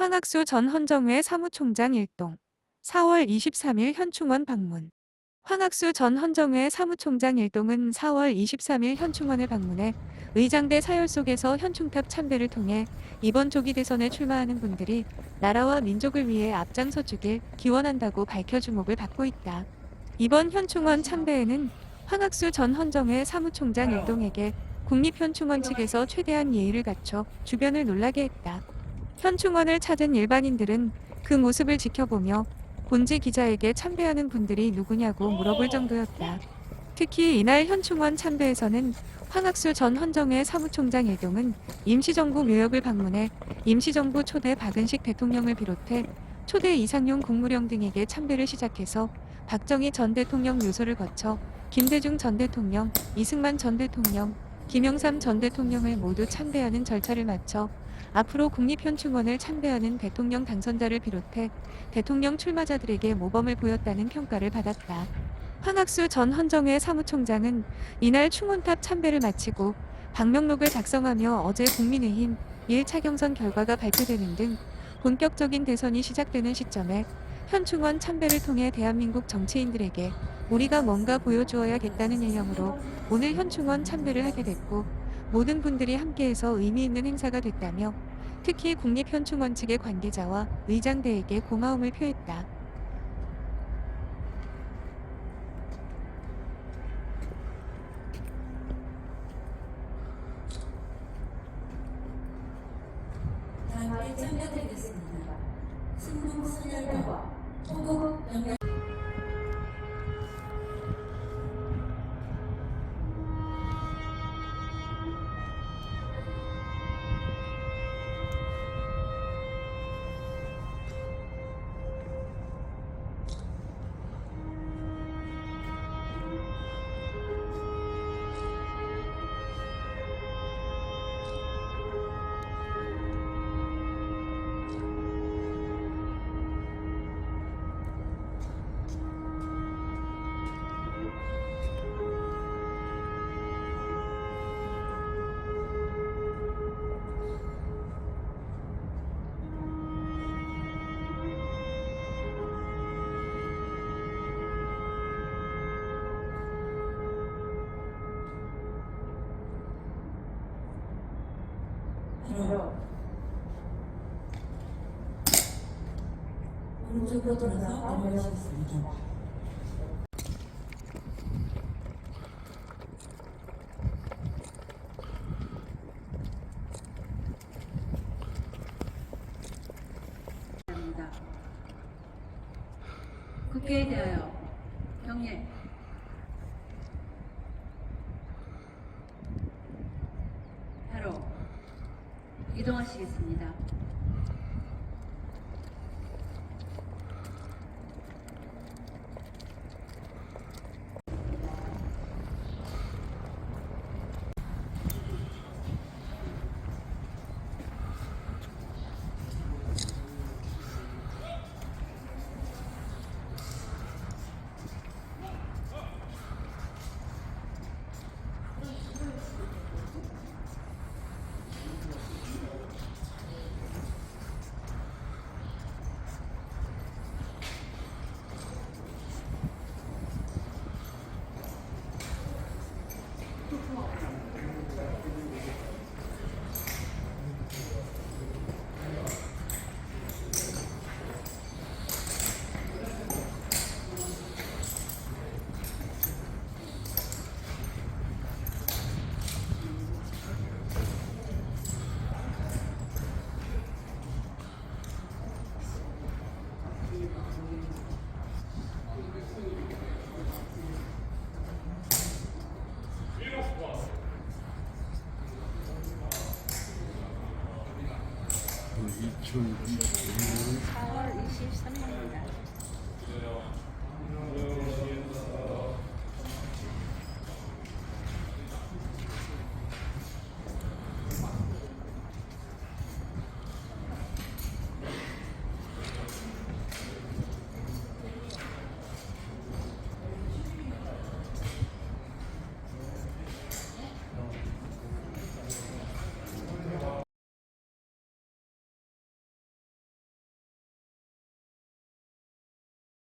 황학수 전 헌정회 사무총장 일동 4월 23일 현충원 방문 황학수 전 헌정회 사무총장 일동은 4월 23일 현충원을 방문해 의장대 사열 속에서 현충탑 참배를 통해 이번 조기 대선에 출마하는 분들이 나라와 민족을 위해 앞장서 주길 기원한다고 밝혀 주목을 받고 있다. 이번 현충원 참배에는 황학수 전 헌정회 사무총장 일동에게 국립현충원 측에서 최대한 예의를 갖춰 주변을 놀라게 했다. 현충원을 찾은 일반인들은 그 모습을 지켜보며 본지 기자에게 참배하는 분들이 누구냐고 물어볼 정도였다. 특히 이날 현충원 참배에서는 황학수 전 헌정회 사무총장 일동은 임시정부 묘역을 방문해 임시정부 초대 박은식 대통령을 비롯해 초대 이상용 국무령 등에게 참배를 시작해서 박정희 전 대통령 묘소를 거쳐 김대중 전 대통령, 이승만 전 대통령, 김영삼 전 대통령을 모두 참배하는 절차를 마쳐 앞으로 국립현충원을 참배하는 대통령 당선자를 비롯해 대통령 출마자들에게 모범을 보였다는 평가를 받았다. 황학수 전 헌정회 사무총장은 이날 충원탑 참배를 마치고 방명록을 작성하며 어제 국민의힘 1차 경선 결과가 발표되는 등 본격적인 대선이 시작되는 시점에 현충원 참배를 통해 대한민국 정치인들에게 우리가 뭔가 보여주어야겠다는 일념으로 오늘 현충원 참배를 하게 됐고 모든 분들이 함께해서 의미 있는 행사가 됐다며 특히 국립현충원 측의 관계자와 의장대에게 고마움을 표했다. 다음에 참여드리겠습니다. 신동 순열과 호국 영 양 바로 오른쪽으로 돌아서 내려가겠습니다. 합니다. 국회에 대하여 경례. 바로 이동하시겠습니다. 이천 4월 23일입니다.